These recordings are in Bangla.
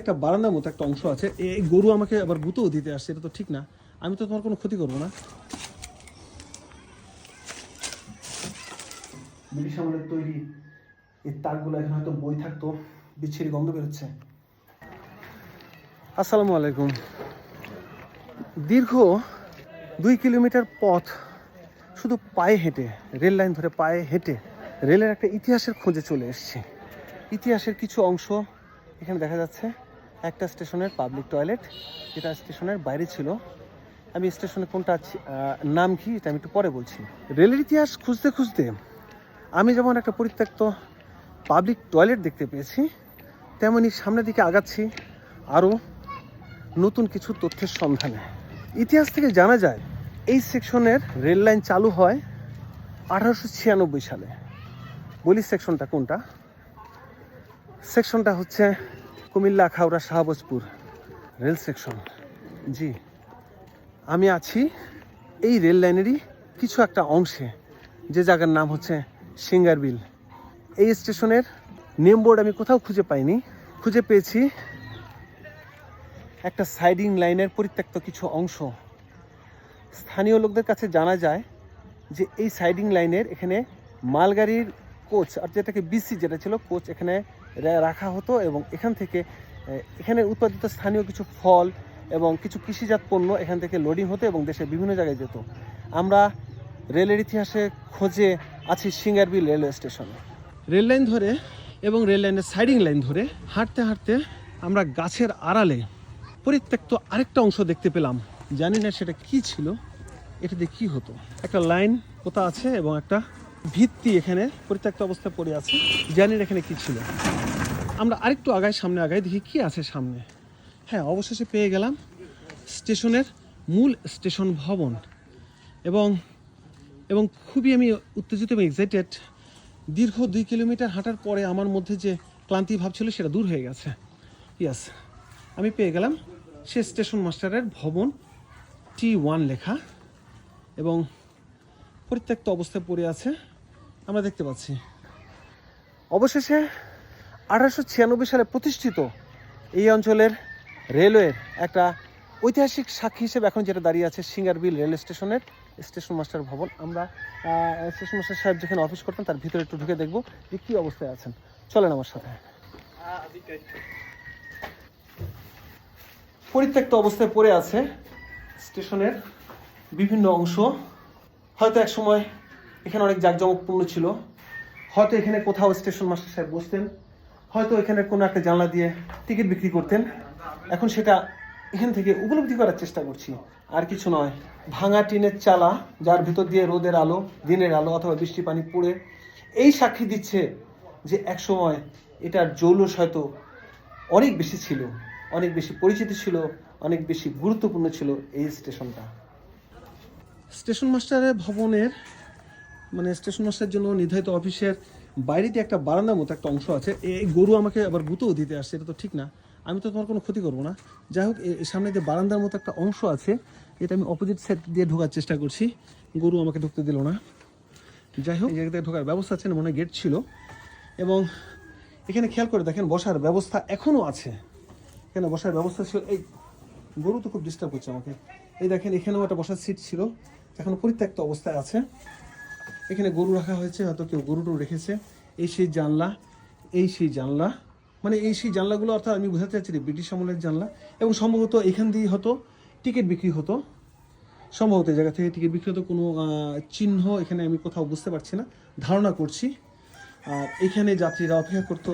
একটা বারান্দার মতো একটা অংশ আছে। এই গরু আমাকে আবার গুঁতেও দিতে আসছে এটা তো ঠিক না। আমি তো তোমার কোনো ক্ষতি করব না। ব্রিটিশ আমলের তৈরি। এই তারগুলো এখন হয়তো বই থাকতো বিচ্ছিরি গন্ধ বেরোচ্ছে। আসসালামু আলাইকুম। দীর্ঘ দুই কিলোমিটার পথ শুধু পায়ে হেঁটে রেল লাইন ধরে পায়ে হেঁটে রেলের একটা ইতিহাসের খোঁজে চলে এসেছি। ইতিহাসের কিছু অংশ এখানে দেখা যাচ্ছে। একটা স্টেশনের পাবলিক টয়লেট যেটা স্টেশনের বাইরে ছিল। আমি স্টেশনে কোনটা নাম কি, এটা আমি একটু পরে বলছি। রেলের ইতিহাস খুঁজতে খুঁজতে আমি যেমন একটা পরিত্যক্ত পাবলিক টয়লেট দেখতে পেয়েছি, তেমনি সামনের দিকে আগাচ্ছি আরও নতুন কিছু তথ্যের সন্ধানে। ইতিহাস থেকে জানা যায়, এই সেকশনের রেল লাইন চালু হয় আঠারোশো ছিয়ানব্বই সালে। বলি সেকশনটা কোনটা? সেকশনটা হচ্ছে কুমিল্লা খাওড়া শাহবাজপুর রেল সেকশন। জি, আমি আছি এই রেল লাইনেরই কিছু একটা অংশে, যে জায়গার নাম হচ্ছে সিঙ্গারবিল। এই স্টেশনের নেম বোর্ড আমি কোথাও খুঁজে পাইনি। খুঁজে পেয়েছি একটা সাইডিং লাইনের পরিত্যক্ত কিছু অংশ। স্থানীয় লোকদের কাছে জানা যায় যে এই সাইডিং লাইনের এখানে মালগাড়ির কোচ, আর যেটাকে বিসি যেটা ছিল, কোচ এখানে রাখা হতো এবং এখান থেকে এখানে উৎপাদিত স্থানীয় কিছু ফল এবং কিছু কৃষিজাত পণ্য এখান থেকে লোডিং হতো এবং দেশের বিভিন্ন জায়গায় যেত। আমরা রেলের ইতিহাসে খোঁজে আছি সিঙ্গারবিল রেলওয়ে স্টেশনে। রেল লাইন ধরে এবং রেল লাইনের সাইডিং লাইন ধরে হাঁটতে হাঁটতে আমরা গাছের আড়ালে পরিত্যক্ত আরেকটা অংশ দেখতে পেলাম। জানি না সেটা কি ছিল, এটা দিয়ে কি হতো। একটা লাইন কোথা আছে এবং একটা ভিত্তি এখানে পরিত্যক্ত অবস্থায় পড়ে আছে, জানি না এখানে কি ছিল। আমরা আরেকটু আগায়, সামনে আগায়, দেখি কি আছে সামনে। হ্যাঁ অবশেষে পেয়ে গেলাম স্টেশনের মূল স্টেশন ভবন। এবং এবং খুবই আমি উত্তেজিত এবং এক্সাইটেড দীর্ঘ দুই কিলোমিটার হাঁটার পরে আমার মধ্যে যে ক্লান্তি ভাব ছিল সেটা দূর হয়ে গেছে। ইয়াস আমি পেয়ে গেলাম সে স্টেশন মাস্টারের ভবন টি ওয়ান লেখা। এবং পরিত্যক্ত অবস্থায় পড়ে আছে, আমরা দেখতে পাচ্ছি। অবশেষে আঠারোশো ছিয়ানব্বই সালে প্রতিষ্ঠিত এই অঞ্চলের রেলওয়ের একটা ঐতিহাসিক সাক্ষী হিসেবে এখন যেটা দাঁড়িয়ে আছে সিঙ্গারবিল রেল স্টেশনের স্টেশন মাস্টার ভবন। আমরা স্টেশন মাস্টার সাহেব যেখানে অফিস করতেন তার ভিতরে একটু ঢুকে দেখব যে কী অবস্থায় আছেন। চলেন আমার সাথে। পরিত্যক্ত অবস্থায় পড়ে আছে স্টেশনের বিভিন্ন অংশ। হয়তো এক সময় এখানে অনেক জাঁকজমকপূর্ণ ছিল। হয়তো এখানে কোথাও স্টেশন মাস্টার সাহেব বসতেন। হয়তো এখানে কোনো একটা জানলা দিয়ে টিকিট বিক্রি করতেন। এখন সেটা এখান থেকে উপলব্ধি করার চেষ্টা করছি। আর কিছু নয়, ভাঙা টিনের চালা যার ভিতর দিয়ে রোদের আলো, দিনের আলো অথবা বৃষ্টি পানি পড়ে, এই সাক্ষী দিচ্ছে যে এক সময় এটার জৌলস হয়তো অনেক বেশি ছিল, অনেক বেশি পরিচিত ছিল, অনেক বেশি গুরুত্বপূর্ণ ছিল এই স্টেশনটা। স্টেশন মাস্টারের ভবনের মানে স্টেশন মাস্টারের জন্য নির্ধারিত অফিসের বাইরেতে একটা বারান্দার মতো একটা অংশ আছে। এই গরু আমাকে আবার গুঁতেও দিতে আসছে, এটা তো ঠিক না। আমি তো তোমার কোনো ক্ষতি করব না। যাই হোক সামনে যে বারান্দার মতো একটা অংশ আছে, এটা আমি অপোজিট সাইড দিয়ে ঢোকার চেষ্টা করছি। গরু আমাকে ঢুকতে দিল না। যাই হোক জায়গাতে ঢোকার ব্যবস্থা আছে, মনে গেট ছিল। এবং এখানে খেয়াল করে দেখেন, বসার ব্যবস্থা এখনও আছে। এখানে বসার ব্যবস্থা ছিল, এই গরু তো খুব ডিস্টার্ব করছে আমাকে। এই দেখেন, এখানেও একটা বসার সিট ছিল। এখনও পরিত্যক্ত অবস্থায় আছে। এখানে গরু রাখা হয়েছে, হয়তো কেউ গরুটু রেখেছে। এই সেই জানলা, এই সেই জানলা। মানে এই সেই জানলাগুলো অর্থাৎ আমি বোঝাতে চাচ্ছি যে ব্রিটিশ আমলের জানলা। এবং সম্ভবত এখান দিয়ে হতো টিকিট বিক্রি হতো। সম্ভবত এই জায়গা থেকে টিকিট বিক্রি হতো, কোনো চিহ্ন এখানে আমি কোথাও বুঝতে পারছি না, ধারণা করছি। আর এখানে যাত্রীরা অপেক্ষা করতো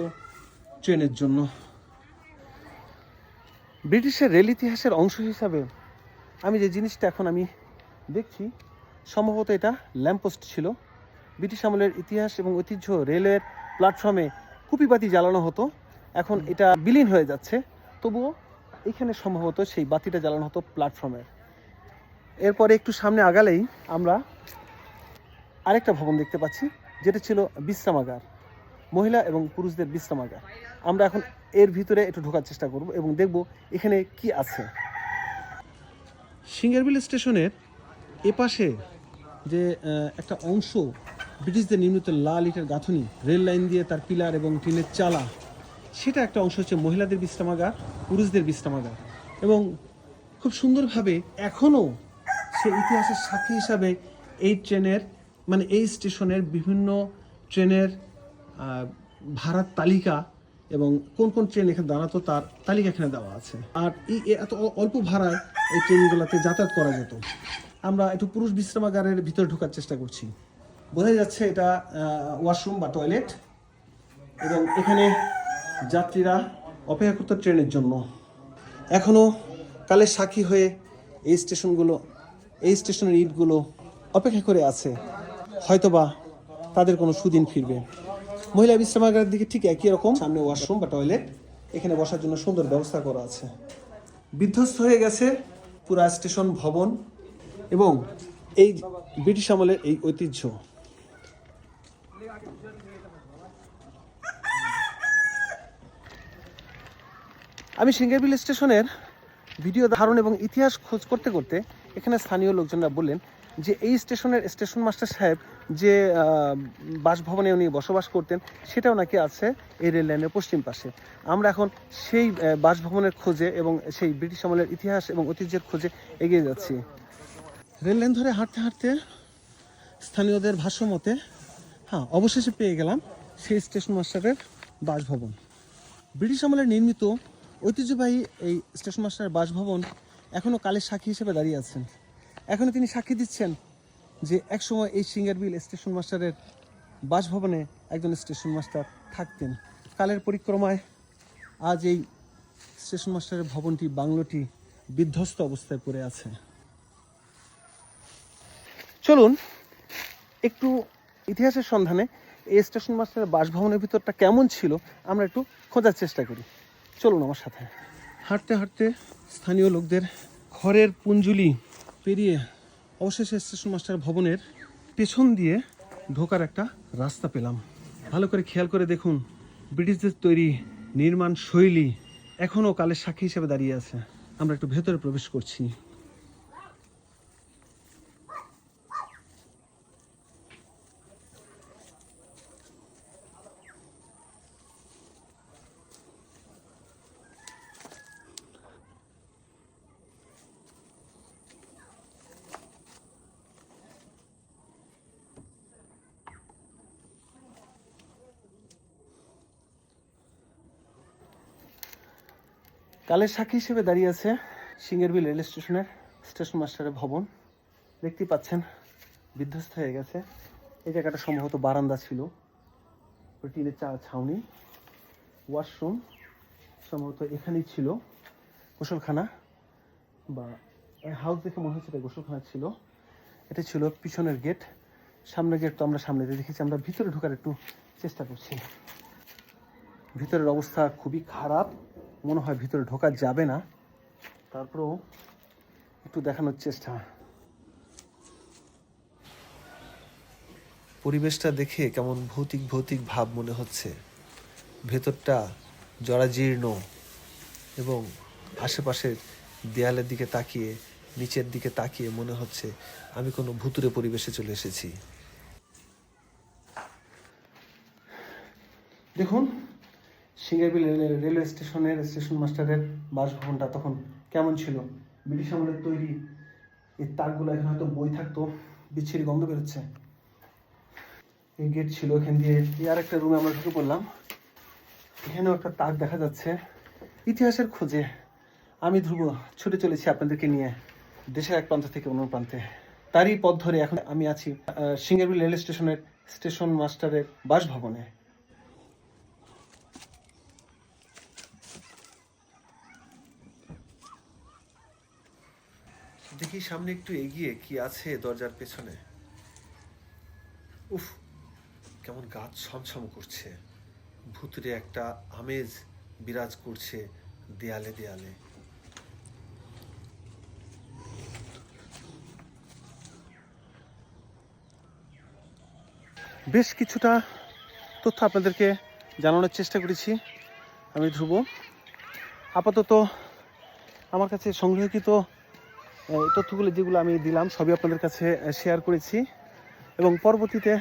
ট্রেনের জন্য। ব্রিটিশের রেল ইতিহাসের অংশ হিসাবে আমি যে জিনিসটা এখন আমি দেখছি, সম্ভবত এটা ল্যাম্পোস্ট ছিল। ব্রিটিশ আমলের ইতিহাস এবং ঐতিহ্য রেলের প্ল্যাটফর্মে কুপিবাতি জ্বালানো হতো। এখন এটা বিলীন হয়ে যাচ্ছে। তবুও এখানে সম্ভবত সেই বাতিটা জ্বালানো হতো প্ল্যাটফর্মের এরপরে একটু সামনে আগালেই আমরা আরেকটা ভবন দেখতে পাচ্ছি যেটা ছিল বিশ্রামাগার। মহিলা এবং পুরুষদের বিশ্রামাগার। আমরা এখন এর ভিতরে একটু ঢোকার চেষ্টা করব এবং দেখব এখানে কি আছে। সিঙ্গারবিল স্টেশনের এপাশে যে একটা অংশ ব্রিটিশদের নির্মিত লাল ইটের গাঁথনি, রেল লাইন দিয়ে তার পিলার এবং টিনের চালা, সেটা একটা অংশ হচ্ছে মহিলাদের বিশ্রামাগার, পুরুষদের বিশ্রামাগার। এবং খুব সুন্দরভাবে এখনও সে ইতিহাসের সাক্ষী হিসাবে এই ট্রেনের মানে এই স্টেশনের বিভিন্ন ট্রেনের ভাড়ার তালিকা এবং কোন কোন ট্রেন এখানে দাঁড়াতো তার তালিকা এখানে দেওয়া আছে। আর এই এত অল্প ভাড়ায় এই ট্রেনগুলোতে যাতায়াত করা যেত। আমরা একটু পুরুষ বিশ্রামাগারের ভিতরে ঢোকার চেষ্টা করছি। বোঝা যাচ্ছে এটা ওয়াশরুম বা টয়লেট এবং এখানে যাত্রীরা অপেক্ষা করতো ট্রেনের জন্য। এখনও কালের সাক্ষী হয়ে এই স্টেশনগুলো, এই স্টেশনের ইটগুলো অপেক্ষা করে আছে। হয়তোবা তাদের কোনো সুদিন ফিরবে। মহিলা বিশ্রামাগারের দিকে ঠিক একই রকম। সামনে ওয়াশরুম বা টয়লেট, এখানে বসার জন্য সুন্দর ব্যবস্থা করা আছে। বিধ্বস্ত হয়ে গেছে পুরা স্টেশন ভবন এবং এই ব্রিটিশ আমলের এই ঐতিহ্য। আমি সিঙ্গারবিল স্টেশনের ভিডিও ধারণ এবং ইতিহাস খোঁজ করতে করতে এখানে স্থানীয় লোকজনরা বললেন যে এই স্টেশনের স্টেশন মাস্টার সাহেব যে বাসভবনে উনি বসবাস করতেন, সেটাও নাকি আছে এই রেল লাইনের পশ্চিম পাশে। আমরা এখন সেই বাসভবনের খোঁজে এবং সেই ব্রিটিশ আমলের ইতিহাস এবং ঐতিহ্যের খোঁজে এগিয়ে যাচ্ছি। রেল লাইন ধরে হাঁটতে হাঁটতে স্থানীয়দের ভাষ্য মতে হ্যাঁ অবশেষে পেয়ে গেলাম সেই স্টেশন মাস্টারের বাসভবন। ব্রিটিশ আমলে নির্মিত ঐতিহ্যবাহী এই স্টেশন মাস্টারের বাসভবন এখনও কালের সাক্ষী হিসেবে দাঁড়িয়ে আছেন। এখনও তিনি সাক্ষী দিচ্ছেন যে একসময় এই সিঙ্গারবিল স্টেশন মাস্টারের বাসভবনে একজন স্টেশন মাস্টার থাকতেন। কালের পরিক্রমায় আজ এই স্টেশন মাস্টারের ভবনটি বাংলোটি বিধ্বস্ত অবস্থায় পড়ে আছে। চলুন একটু ইতিহাসের সন্ধানে এই স্টেশন মাস্টারের বাসভবনের ভিতরটা কেমন ছিল, আমরা একটু খোঁজার চেষ্টা করি। চলুন আমার সাথে। হাঁটতে হাঁটতে স্থানীয় লোকদের ঘরের পুঞ্জুলি পেরিয়ে অবশেষে স্টেশন মাস্টার ভবনের পেছন দিয়ে ঢোকার একটা রাস্তা পেলাম। ভালো করে খেয়াল করে দেখুন, ব্রিটিশদের তৈরি নির্মাণ শৈলী এখনও কালের সাক্ষী হিসেবে দাঁড়িয়ে আছে। আমরা একটু ভেতরে প্রবেশ করছি। কালের সাক্ষী হিসেবে দাঁড়িয়ে আছে সিঙ্গেরবিল রেল স্টেশনের স্টেশন মাস্টারের ভবন। দেখতেই পাচ্ছেন, বিধ্বস্ত হয়ে গেছে। এই জায়গাটা সম্ভবত বারান্দা ছিল। টিনের চা ছাউনি, ওয়াশরুম সম্ভবত এখানেই ছিল, গোসলখানা বা হাউস দেখে মনে হচ্ছে এটা গোসলখানা ছিল। এটা ছিল পিছনের গেট সামনের গেট তো আমরা সামনে দেখেছি। আমরা ভিতরে ঢোকার একটু চেষ্টা করছি। ভিতরের অবস্থা খুবই খারাপ। মনে হয় ভিতরে ঢোকা যাবে না। তারপরেও একটু দেখানোর চেষ্টা। পরিবেশটা দেখে কেমন ভৌতিক ভৌতিক ভাব মনে হচ্ছে। ভেতরটা জরাজীর্ণ এবং আশেপাশের দেয়ালের দিকে তাকিয়ে নিচের দিকে তাকিয়ে মনে হচ্ছে আমি কোনো ভুতুরে পরিবেশে চলে এসেছি। দেখুন সিঙ্গারবিল রেল- রেলওয়ে স্টেশনের স্টেশন মাস্টারের বাসভবনটা তখন কেমন ছিল? ব্রিটিশ আমলের তৈরি এই তাকগুলো এখানে হয়তো বই থাকতো, বিচ্ছিরি গন্ধ বেরোচ্ছে। এই গেট ছিল এখান দিয়ে। এই আর একটা রুমে আমরা ঢুকে পড়লাম। এখানেও একটা তাক দেখা যাচ্ছে। ইতিহাসের খোঁজে। আমি ধ্রুব, ছুটে চলেছি আপনাদেরকে নিয়ে দেশের এক প্রান্ত থেকে অন্য প্রান্তে। তারই পথ ধরে এখন আমি আছি সিঙ্গারবিল রেল স্টেশনের স্টেশন মাস্টারের বাসভবনে। দেখি সামনে একটু এগিয়ে কি আছে দরজার পেছনে। উফ কেমন গাছ ছমছম করছে। ভুতুরে একটা আমেজ বিরাজ করছে দেয়ালে দেয়ালে। বেশ কিছুটা তথ্য আপনাদেরকে জানানোর চেষ্টা করেছি। আমি ধ্রুব। আপাতত আমার কাছে সংগ্রহকৃত আহ, তথ্যগুলো যেগুলো আমি দিলাম, সবই আপনাদের কাছে শেয়ার করেছি। এবং পরবর্তীতে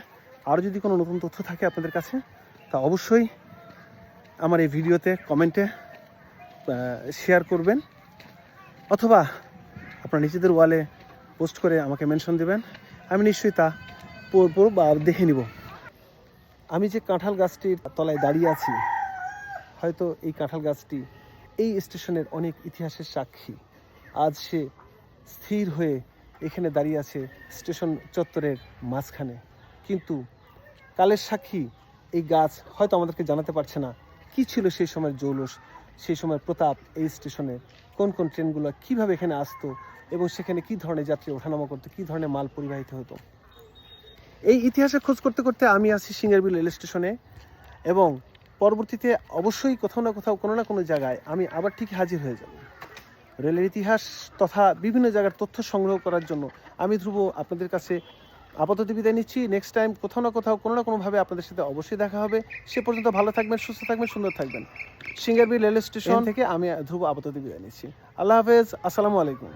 আরও যদি কোনো নতুন তথ্য থাকে আপনাদের কাছে, তা অবশ্যই আমার এই ভিডিওতে কমেন্টে শেয়ার করবেন। অথবা আপনার নিজেদের ওয়ালে পোস্ট করে আমাকে মেনশন দেবেন। আমি নিশ্চয়ই তা পড়ব বা দেখে নিব। আমি যে কাঁঠাল গাছটির তলায় দাঁড়িয়ে আছি, হয়তো এই কাঁঠাল গাছটি এই স্টেশনের অনেক ইতিহাসের সাক্ষী। আজ সে স্থির হয়ে এখানে দাঁড়িয়ে আছে স্টেশন চত্বরের মাঝখানে। কিন্তু কালের সাক্ষী এই গাছ হয়তো আমাদেরকে জানাতে পারছে না কি ছিল সেই সময়ের জৌলস, সেই সময়ের প্রতাপ এই স্টেশনে, কোন কোন ট্রেনগুলো কীভাবে এখানে আসতো এবং সেখানে কি ধরনের যাত্রী ওঠানামা করতো, কি ধরনের মাল পরিবাহিত হতো। এই ইতিহাসে খোঁজ করতে করতে আমি আছি সিঙ্গারবিল রেল স্টেশনে এবং পরবর্তীতে অবশ্যই কোথাও না কোথাও কোনো না কোনো জায়গায় আমি আবার ঠিক হাজির হয়ে যাব। রেলের ইতিহাস তথা বিভিন্ন জায়গার তথ্য সংগ্রহ করার জন্য আমি ধ্রুব আপনাদের কাছে আপাতত বিদায় নিচ্ছি। নেক্সট টাইম কোথাও না কোথাও কোনো না কোনোভাবে আপনাদের সাথে অবশ্যই দেখা হবে। সে পর্যন্ত ভালো থাকবেন, সুস্থ থাকবেন, সুন্দর থাকবেন। সিঙ্গারবি রেল স্টেশন থেকে আমি ধ্রুব আপাতত বিদায় নিচ্ছি। আল্লাহ হাফেজ, আসসালামু আলাইকুম।